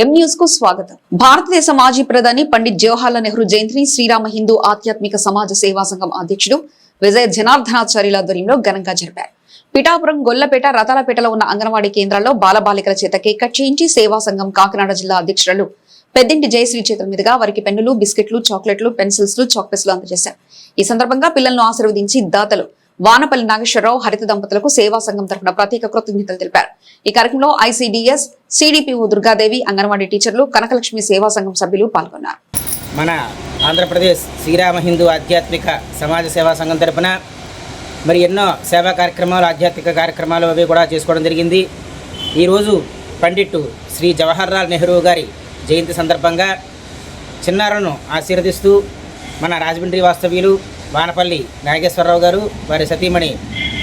ఎం న్యూస్కు స్వాగతం. భారతదేశ మాజీ ప్రధాని పండిత్ జవహర్లాల్ నెహ్రూ జయంతిని శ్రీరామ హిందూ ఆధ్యాత్మిక సమాజ సేవా సంఘం అధ్యక్షుడు విజయ జనార్దనాచార్యుల ఆధ్వర్యంలో ఘనంగా జరిపారు. పిఠాపురం గొల్లపేట రతాలపేటలో ఉన్న అంగన్వాడీ కేంద్రాల్లో బాలబాలికల చేత కేక్ కట్ చేయించి సేవా సంఘం కాకినాడ జిల్లా అధ్యక్షురాలు పెద్దింటి జయశ్రీ చేతుల మీదుగా వారికి పెన్నులు బిస్కెట్లు చాక్లెట్లు పెన్సిల్స్ చాక్లెట్స్ అందజేశారు. ఈ సందర్భంగా పిల్లలను ఆశీర్వదించి దాతలు వానపల్లి నాగేశ్వరరావు హరిత దంపతులకు సేవా సంఘం తరఫున ప్రత్యేక కృతజ్ఞతలు తెలిపారు. ఈ కార్యక్రమంలో ఐసీడీఎస్ సిడిపిఓ దుర్గాదేవి అంగన్వాడీ టీచర్లు కనకలక్ష్మి సేవా సంఘం సభ్యులు పాల్గొన్నారు. మన ఆంధ్రప్రదేశ్ శ్రీరామ హిందూ ఆధ్యాత్మిక సమాజ సేవా సంఘం తరఫున మరి ఎన్నో సేవా కార్యక్రమాలు ఆధ్యాత్మిక కార్యక్రమాలు అవి కూడా చేసుకోవడం జరిగింది. ఈరోజు పండిట్టు శ్రీ జవహర్లాల్ నెహ్రూ గారి జయంతి సందర్భంగా చిన్నారులను ఆశీర్వదిస్తూ మన రాజమండ్రి వాస్తవ్యులు వానపల్లి నాగేశ్వరరావు గారు వారి సతీమణి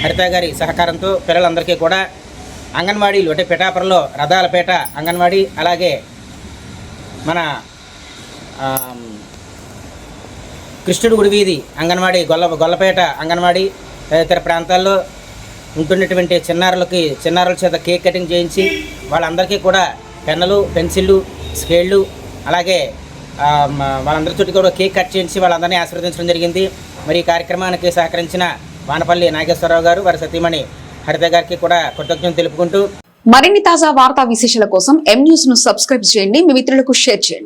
హరిత గారి సహకారంతో పిల్లలందరికీ కూడా అంగన్వాడీలు అంటే పిఠాపురంలో రథాలపేట అంగన్వాడీ అలాగే మన కృష్ణుడు గుడి వీధి అంగన్వాడీ గొల్ల గొల్లపేట అంగన్వాడీ తదితర ప్రాంతాల్లో ఉంటున్నటువంటి చిన్నారులకి చిన్నారుల చేత కేక్ కటింగ్ చేయించి వాళ్ళందరికీ కూడా పెన్నులు పెన్సిళ్ళు స్కేళ్ళు అలాగే వాళ్ళందరి మ- వాళ్ళందరితో కూడా కేక్ కట్ చేయించి వాళ్ళందరినీ ఆశీర్వదించడం జరిగింది. మరి ఈ కార్యక్రమానికి సహకరించిన వానపల్లి నాగేశ్వరరావు గారు వారి సతీమణి హరిత గారికి కూడా కృతజ్ఞతలు తెలుపుకుంటూ మరిన్ని తాజా వార్తా విశేషాల కోసం ఎం న్యూస్ను సబ్స్క్రైబ్ చేయండి. మీ మిత్రులకు షేర్ చేయండి.